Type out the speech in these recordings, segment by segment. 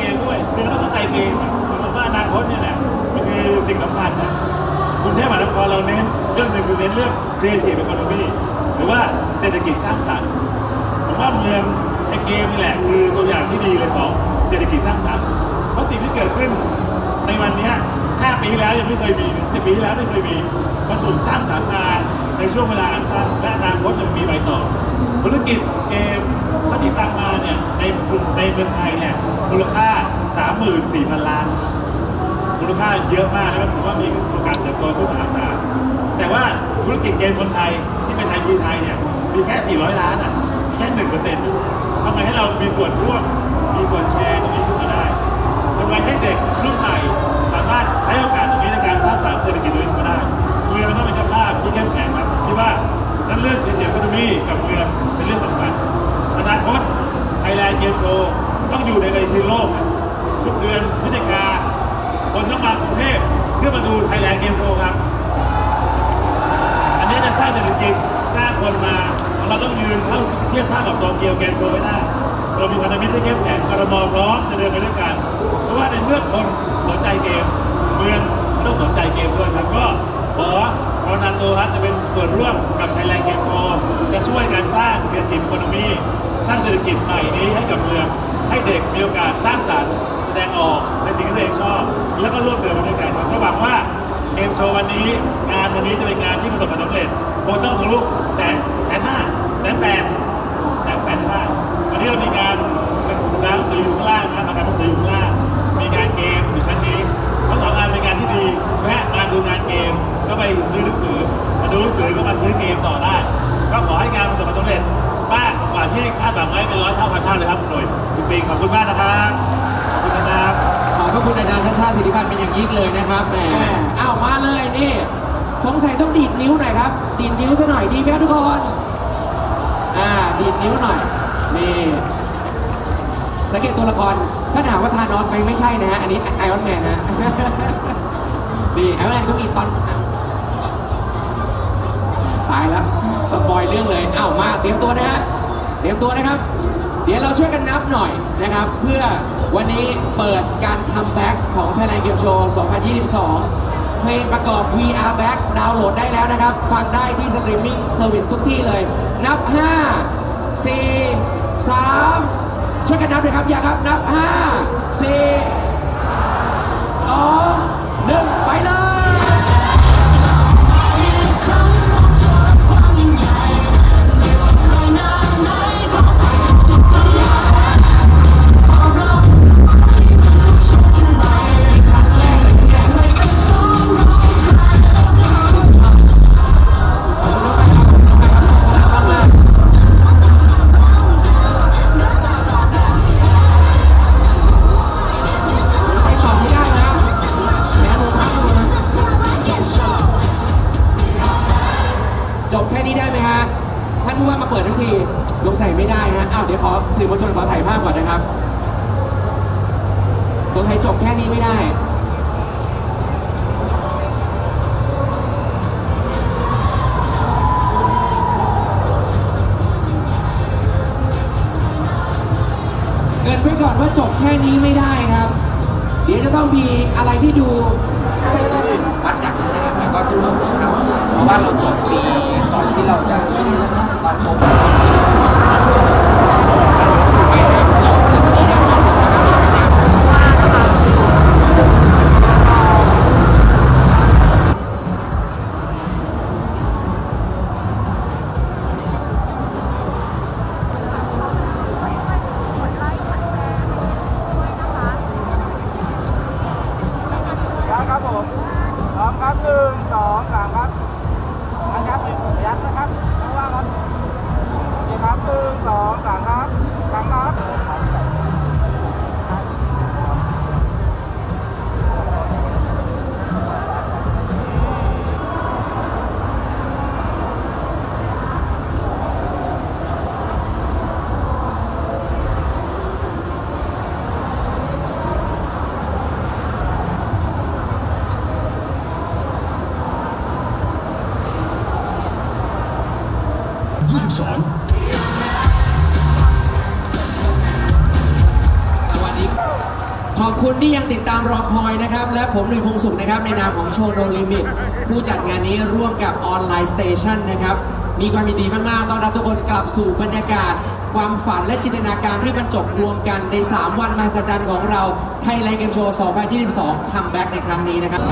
เกมด้วยหนึ่งต้องเข้าใจเกมผมว่าอนาคตเนี่ยแหละมันคือสิ่งสำคัญนะกรุงเทพมหานครเราเน้นเรื่องหนึ่งคือเน้นเรื่อง creative economy หรือว่าเศรษฐกิจสร้างสรรค์ผมว่าเมืองไอเกมนี่แหละคือตัวอย่างที่ดีเลยของเศรษฐกิจสร้างสรรค์เพราะสิ่งที่เกิดขึ้นในวันนี้5ปีแล้วยังไม่เคยมี10ปีที่แล้วไม่เคยมีมันถูกสร้างสรรค์มาในช่วงเวลาอันสั้นและอนาคตยังมีไปต่อธุรกิจเกม ท่าที่ฟังมาเนี่ยในกลุ่มในเมืองไทยเนี่ยมูลค่า 34,000 ล้าน มูลค่าเยอะมากนะครับผมว่ามีโอกาสเติบโตขึ้นมหาศาลแต่ว่าธุรกิจเกมคนไทยที่เป็นไอทีไทยเนี่ยมีแค่ 400 ล้านอะมีแค่หนึ่งเปอร์เซ็นต์ทำไมให้เรามีส่วนร่วม เป็นส่วนร่วมกับไทยแลนด์เกมโชว์จะช่วยการสร้างเศรษฐกิจอีโคโนมีสร้างเศรษฐกิจใหม่นี้ให้กับเมือง ให้เด็กมีโอกาสสร้างสรรค์แสดงออกในสิ่งที่ตัวเองชอบ แล้วก็ร่วมเดินไปด้วยกันครับก็หวังว่าเกมโชว์วันนี้ งานวันนี้จะเป็นงานที่ประสบความสำเร็จคนต้องทะลุแต่แต่ห้าแต่แปดแต่แปดห้าวันนี้เรามีงานร้านหนังสืออยู่ข้างล่างนะครับอาคารหนังสืออยู่ข้างล่างมีงานเกมอยู่ชั้นนี้ทั้งสองงานเป็นงานที่ดีแวะมาดูงานเกมก็ไปซื้อหนังสือ ดูหนังสือก็มาซื้อเกมต่อได้ ก็ขอให้งานประสบความสำเร็จมากกว่าที่คาดหวังไว้เป็นร้อยเท่าพันเท่าเลยครับคุณหน่วยคุณปิงขอบคุณมากนะครับขอบคุณนะครับขอบพระคุณอาจารย์ชาติชาติสิทธิพันธ์เป็นอย่างยิ่งเลยนะครับแหมอ้าวมาเลยนี่สงสัยต้องดีดนิ้วหน่อยครับดีดนิ้วซะหน่อยดีไหมครับทุกคนอ่าดีดนิ้วหน่อยนี่สังเกตตัวละครถ้าถามว่าทานอสไปไม่ใช่นะฮะอันนี้ไอออนแมนนะ ดีไอออนแมนก็มีตอน ตายแล้วสปอยเรื่องเลยเอ้ามาเตรียมตัวนะฮะเตรียมตัวนะครับ เดี๋ยวเราช่วยกันนับหน่อยนะครับ เพื่อวันนี้เปิดการคัมแบ็กของ Thailand Game Show 2022 เพลงประกอบ VR Back ดาวน์โหลดได้แล้วนะครับ ฟังได้ที่สตรีมมิ่งเซอร์วิสทุกที่เลย นับ 5 4 3 ช่วยกันนับเลยครับอย่าครับ นับ 5 4 2 1 ไปเลย มาเปิดทั้งทีลงใส่ไม่ได้ฮะอ้าวเดี๋ยวขอสื่อมวลชนขอถ่ายภาพก่อนนะครับตัวไทยจบแค่นี้ไม่ได้เกินไว้ก่อนว่าจบแค่นี้ไม่ได้ครับ เดี๋ยวจะต้องมีอะไรที่ดูวัดจากข้างหน้าแล้วก็จะจบครับ เพราะว่าเราจบปี ที่เราจะตอนผมไป สวัสดี ขอบคุณที่ยังติดตามรอคอยนะครับ และผมหนุ่ยพงศุขนะครับ ในนามของโชว์โดลิมิต ผู้จัดงานนี้ร่วมกับออนไลน์สเตชันนะครับ มีความยินดีมากๆ ต้อนรับทุกคนกลับสู่บรรยากาศ ความฝันและจินตนาการที่บรรจบรวมกันใน 3 วันมหัศจรรย์ของเราไทยแลน์เกมโชว์ 2022คัมแบ็กในครั้งนี้นะครับ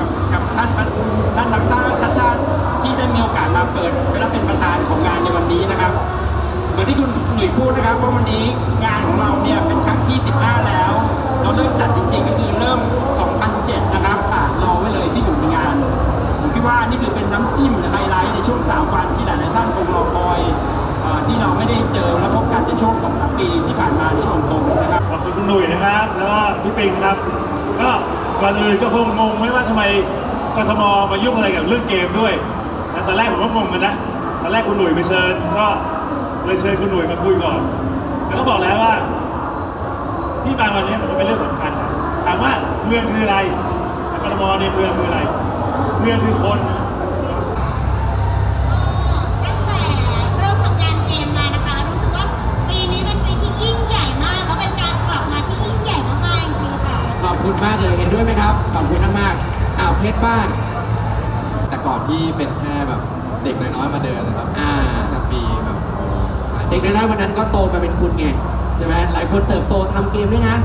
กับกับท่านท่านดรชัดชาติที่ได้มีโอกาสมาเปิดและเป็นประธานของงานในวันนี้นะครับ เหมือนที่คุณหนุ่ยพูดนะครับว่าวันนี้งานของเราเนี่ยเป็นครั้งที่ 15 แล้ว เราเริ่มจัดจริงๆก็คือเริ่ม 2007 นะครับรอไว้เลยที่อยู่ในงานผมคิดว่านี่คือเป็นน้ำจิ้มไฮไลท์ในช่วง 3 วันที่หลายๆท่านคงรอคอยที่เราไม่ได้เจอและพบกันในช่วง 2-3 ปีที่ผ่านมาในช่วงโควิดนะครับขอบคุณคุณหนุ่ยนะครับ แล้วก็พี่ปิงครับ ก่อนอื่นก็คงงงไม่ว่าทำไมกทมมายุ่งอะไรกับเรื่องเกมด้วยแต่ตอนแรกผมก็งงกันนะตอนแรกคุณหนุ่ยไปเชิญ ก็เลยเชิญคุณหนุ่ยมาคุยก่อน แล้วก็บอกแล้วว่า ที่มาวันนี้มันเป็นเรื่องสำคัญถามว่าเมืองคืออะไรกทมในเมืองคืออะไร เมืองคือคน ค่ะขอบคุณมากเลยเห็นด้วยไหมครับ ขอบคุณมากๆอ้าวเพชรบ้างแต่ก่อนที่เป็นแค่แบบเด็กน้อยๆมาเดินนะครับอ่าตั้งปีแบบเด็กน้อยๆวันนั้นก็โตมาเป็นคุณไงใช่ไหมหลายคนเติบโตทำเกมด้วยนะ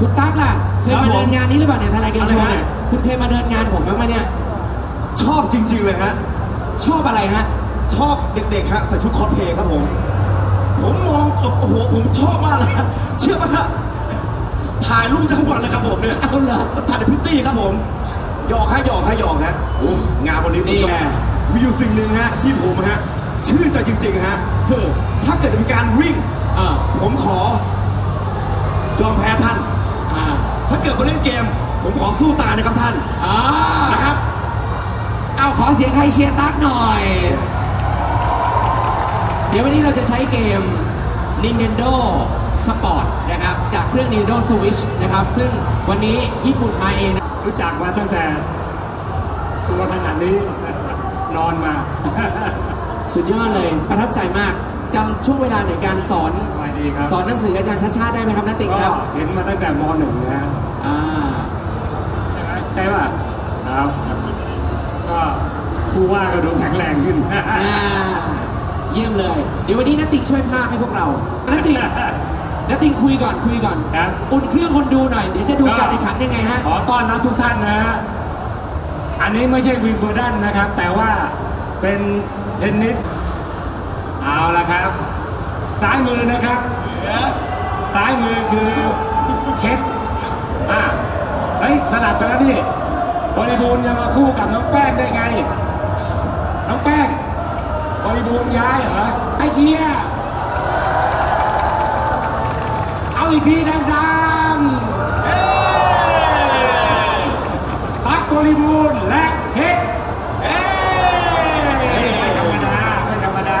คุณตั๊กล่ะ เคยครับมาผมเดินงานนี้หรือเปล่าเนี่ยทนายเกมโชว์อะไรเนี่ยฮะคุณเคยมาเดินงานผมบ้างไหมเนี่ย ชอบจริง ๆ เลยฮะ ชอบอะไรฮะ ชอบเด็กๆฮะใส่ชุดคอสเพลย์ครับผม ผมมอง โอ้โห ผมชอบมากเลยฮะเชื่อไหมฮะ ถ่ายรูปทั้งวันเลยครับผมเนี่ยเอาเหรอถ่ายในพิตตี้ครับผมหยอกฮะหยอกฮะหยอกฮะโอ้งานวันนี้สุดยอนี่ดไงมีอยู่สิ่งหนึ่งฮะที่ผมฮะชื่นใจจริง ๆฮะคือถ้าเกิดจะมีการวิ่งอ่าผมขอยอมแพ้ท่านอ่าถ้าเกิดมาเล่นเกม ผมขอสู้ตายนะครับท่านอ่านะครับเอาขอเสียงใครเชียร์ตั๊กหน่อย เดี๋ยววันนี้เราจะใช้เกม Nintendo Sport นะครับจากเครื่อง Nintendo Switch นะครับ ซึ่งวันนี้ญี่ปุ่นมาเองนะรู้จักมาตั้งแต่ตัวขนาดนี้ นอนมา สุดยอดเลยประทับใจมากจำช่วงเวลาในการสอนสบายดีครับสอนหนังสืออาจารย์ชาติชาติได้ไหมครับนักติกก็ครับ เห็นมาตั้งแต่มหนึ่งนะฮะอ่าใช่ไหมใช่ป่ะครับ ก็ผู้ว่าก็ดูแข็งแรงขึ้น อ่าเยี่ยมเลย เดี๋ยววันนี้นักติกช่วยภาพให้พวกเรานักติก นักติกคุยก่อนคุยก่อนครับ อุ่นเครื่องคนดูหน่อยเดี๋ยวจะดูการแข่งขันยังไงฮะ ขอต้อนรับทุกท่านนะฮะ อันนี้ไม่ใช่วิมเบิลดันนะครับ แต่ว่าเป็นเทนนิส เอาละครับ ซ้ายมือนะครับ ซ้ายมือคือเฮดอะเฮ้ยสลับกันแล้วนี่บริบูรณ์จะมาคู่กับน้องแป้งได้ไง น้องแป้งบริบูรณ์ย้ายเหรอไอเชียร์เอีกทีดังๆเอ้ตักบริบูรณ์และเฮดเอ้ไม่ธรรมดาไม่ธรรมดา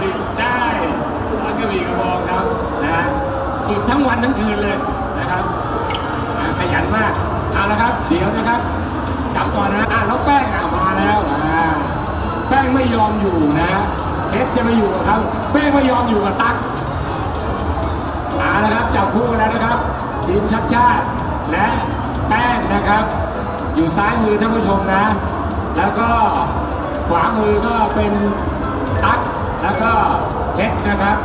ติดใจแล้วก็มีกระบอกครับนะฮะฝึกทั้งวันทั้งคืนเลยนะครับขยันมากเอาละครับ เดี๋ยวนะครับจับก่อนนะอะแล้วแป้งอะมาแล้วอ่าแป้งไม่ยอมอยู่นะเอสจะไม่อยู่กับเขาแป้งไม่ยอมอยู่กับตัก ครับจับคู่กันแล้วนะครับทีมชัดชาติและแป้งนะครับ อยู่ซ้ายมือท่านผู้ชมนะ แล้วก็ขวามือก็เป็นตั๊กแล้วก็เพชรนะครับ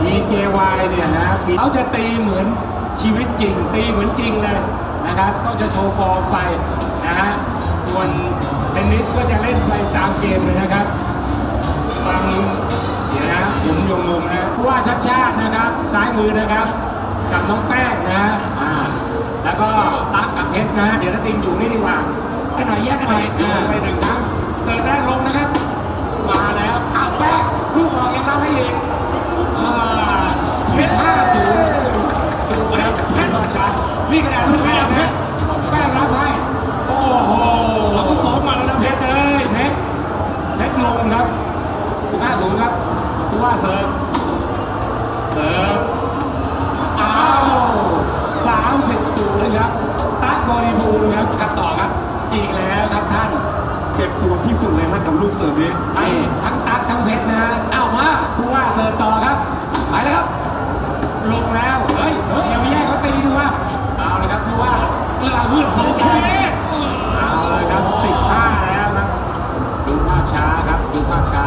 DJY เนี่ยนะเขาจะตีเหมือนชีวิตจริง ตีเหมือนจริงเลยนะครับ ก็จะโชว์ฟอร์มไปนะฮะส่วนเทนนิสก็จะเล่นไปตามเกมเลยนะครับฟังเดี๋ยวนะ ผมยงงงนะผู้ว่าชัดชาตินะครับซ้ายมือนะครับกับน้องแป้งนะอ่าแล้วก็ตั๊กกับเพชรนะ เดี๋ยวนัติมอยู่นี่ดีกว่ากันหน่อยแยกกันหน่อยอ่าอ่าไปหนึ่งครั้งเสิร์ฟแรกลงนะครับ เจ็บปวดที่สุดเลยฮะกับลูกเสิร์ฟนี้ทั้งทั้งตั๊กทั้งเพชรนะฮะอ้าวมาผู้ว่าเสิร์ฟต่อครับไปแล้วครับ ลงแล้ว เฮ้ยเดี๋ยวแยกเขาตีดูว่าเอาเลยครับผู้ว่าเอื้ออาวุธโอเคเอาเลยครับสิบห้าแล้วครับดูภาพช้าครับดูภาพช้า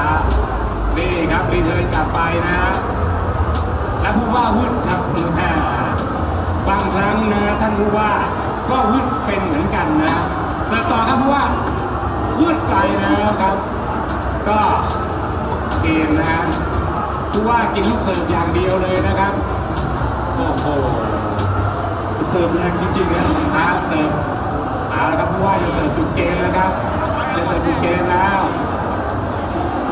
นี่ครับรีเทิร์นกลับไปนะ แล้วผู้ว่าวุฒิครับแหมบางครั้งนะท่านผู้ว่าก็วุฒิเป็นเหมือนกันนะเสิร์ฟต่อครับผู้ว่า วุฒิไกลนะครับ ก็เกมนะฮะผู้ว่ากินลูกเสิร์ฟอย่างเดียวเลยนะครับ โอ้โห เสิร์ฟแรงจริงๆนะอาเสิร์ฟเอาละครับผู้ว่าจะเสิร์ฟจุดเกมแล้วครับจะเสิร์ฟจุดเกมแล้ว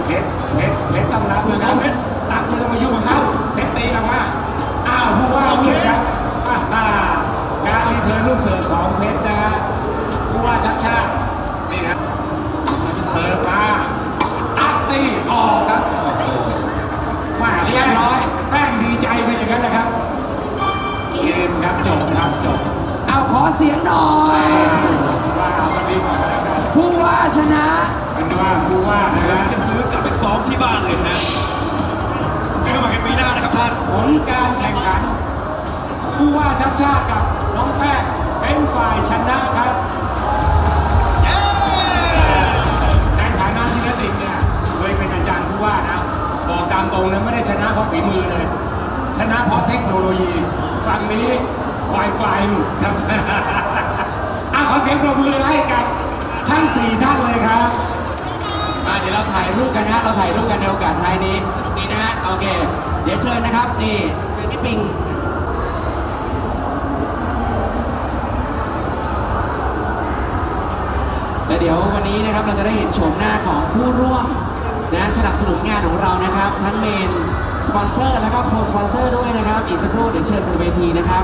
เพชรเพชรเพชรกำลังนะครับตักไม่ต้องมายุ่งกับเขาเพชรตีกลับมาอ้าวผู้ว่าวุฒิค เอาขอเสียงหน่อย ว่าวันนี้บอกแล้วกันผู้ว่าชนะ เป็นว่าผู้ว่านะฮะจะซื้อกลับไปซ้อมที่บ้านเลยนะเจอกันใหม่กันปีหน้านะครับท่าน ผลการแข่งขัน ผู้ว่าชัดชาติกับน้องแป้งเป็นฝ่ายชนะครับในฐานะที่นติกเนี่ยเคยเป็นอาจารย์ผู้ว่านะ บอกตามตรงนะไม่ได้ชนะเพราะฝีมือเลย ชนะเพราะเทคโนโลยี ฝั่งนี้ Wi-Fi หลุดครับ อะขอเสียงปรบมือให้กับทั้งสี่ท่านเลยครับมาเดี๋ยวเราถ่ายรูปกันนะฮะเราถ่ายรูปกันในโอกาสท้ายนี้สนุกดีนะฮะโอเค เดี๋ยวเชิญนะครับ นี่เชิญพี่ปิง และเดี๋ยววันนี้นะครับเราจะได้เห็นโฉมหน้าของผู้ร่วมนะสนับสนุนงานของเรานะครับ ทั้งเมนสปอนเซอร์แล้วก็โคสปอนเซอร์ด้วยนะครับ อีกสักครู่เดี๋ยวเชิญบนเวทีนะครับ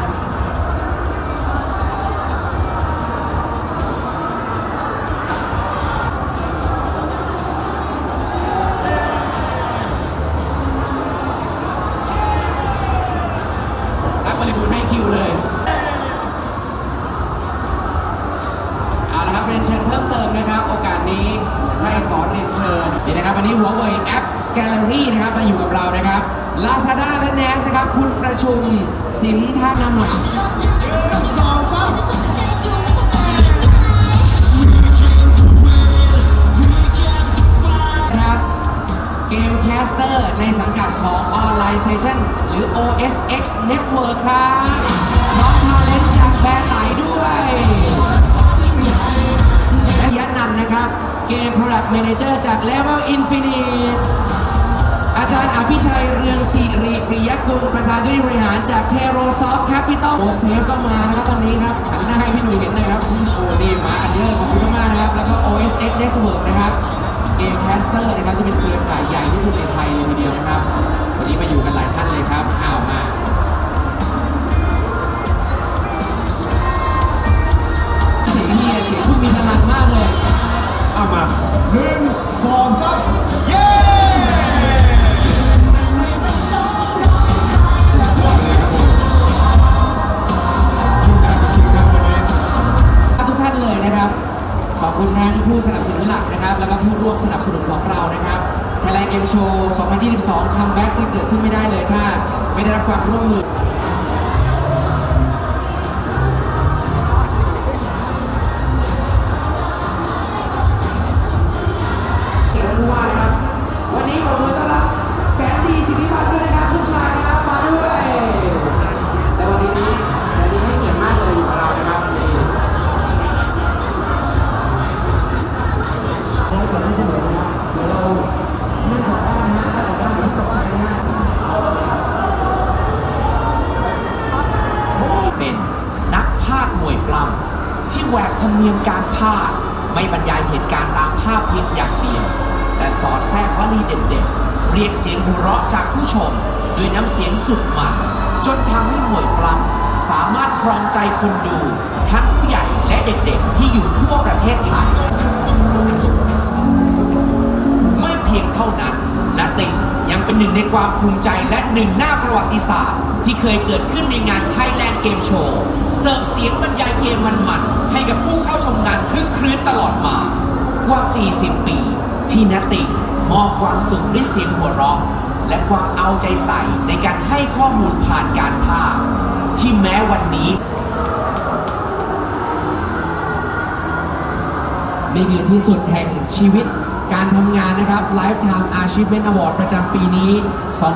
เกม Product Manager จาก Level Infinite อาจารย์อภิชัยเรืองศิริปริยกุลประธานเจ้าหน้าที่บริหารจาก t e r o s o f t Capital โอเซฟก็มานะครับตอนนี้ครับหันหน้าให้พี่หนุ่ยเห็นนะครับ โอ้ดีมาอันเยอะขอบคุณมากนะครับ แล้วก็ OSX Network นะครับเกมแคสเตอร์นะครับจะเป็นเครือข่ายใหญ่ที่สุดในไทยเลยทีเดียวนะครับ วันนี้มาอยู่กันหลายท่านเลยครับอ้าวมาเสียงเฮียเสียงคุณมีพลังมากเลย เอามาหนึ่งสองสามเย้ทุกท่านเลยนะครับ ขอบคุณทั้งผู้สนับสนุนหลักนะครับ แล้วก็ผู้ร่วมสนับสนุนของเรานะครับ Thailand Game Show 2022คัมแบ็กจะเกิดขึ้นไม่ได้เลยถ้า ไม่ได้รับความร่วมมือ นียมการพากย์ไม่บรรยายเหตุการณ์ตามภาพเพียงอย่างเดียว แต่สอดแทรกวลีเด่นๆเรียกเสียงหัวเราะจากผู้ชม ด้วยน้ำเสียงสุดมัน จนทำให้มวยปล้ำสามารถครองใจคนดู ทั้งผู้ใหญ่และเด็กๆ ที่อยู่ทั่วประเทศไทยไม่เพียงเท่านั้นนาติงยังเป็นหนึ่งในความภูมิใจและหนึ่งหน้าประวัติศาสตร์ ที่เคยเกิดขึ้นในงาน Thailand Game Show เสิร์ฟเสียงบรรยายเกมมันๆ ให้กับผู้เข้าชมงานคลึกครื้นตลอดมากว่า 40 ปี ที่นาติมอบความสุขด้วยเสียงหัวเราะ และความเอาใจใส่ในการให้ข้อมูลผ่านการพากที่แม้วันนี้นี่คือที่สุดแห่งชีวิตการทำงานนะครับ Lifetime Achievement Award ประจำปีนี้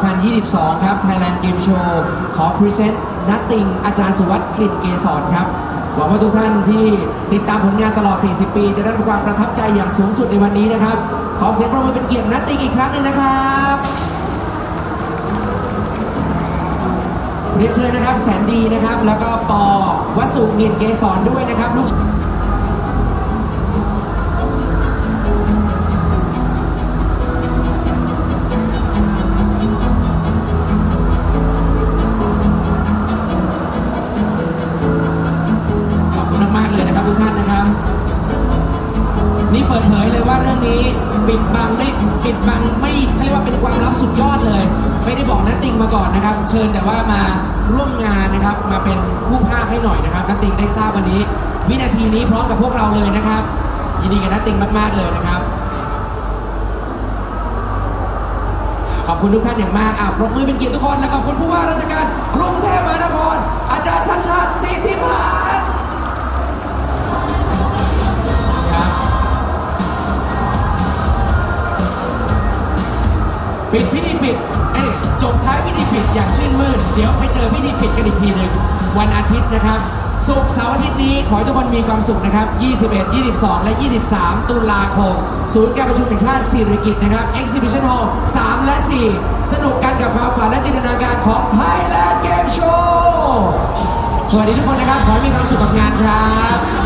2022 ครับ Thailand Game Show ขอพรีเซนต์นัตติงอาจารย์สุวัสดิ์กลิ่นเกษรครับ หวังว่าทุกท่านที่ติดตามผลงานตลอด 40 ปี จะได้รับความประทับใจอย่างสูงสุดในวันนี้นะครับ ขอเสียงปรบมือเป็นเกียรตินัตติอีกครั้งหนึ่งนะครับเรียนเชิญนะครับแสนดีนะครับ แล้วก็ปอวสุกลิ่นเกษรด้วยนะครับลูก ติงได้ทราบวันนี้ วินาทีนี้พร้อมกับพวกเราเลยนะครับ ยินดีกับนัตติงมาก ๆ เลยนะครับ ขอบคุณทุกท่านอย่างมากอะปรบมือเป็นเกียรติทุกคนและขอบคุณผู้ว่าราชการกรุงเทพมหานคร อาจารย์ชัดชาติสิทธิพัฒน์ปิดพิธีปิด เอ้จบท้ายพิธีปิดอย่างชื่นมื่น เดี๋ยวไปเจอพิธีปิดกันอีกทีหนึ่งวันอาทิตย์นะครับ สุกร์เสาร์อาทิตย์นี้ ขอให้ทุกคนมีความสุขนะครับ 21 22 และ 23 ตุลาคม ศูนย์การประชุมแห่งชาติสิริกิตนะครับ Exhibition Hall 3 และ 4 สนุกกันกับความฝันและจินตนาการของ Thailand Game Show สวัสดีทุกคนนะครับ ขอให้มีความสุขกับงานครับ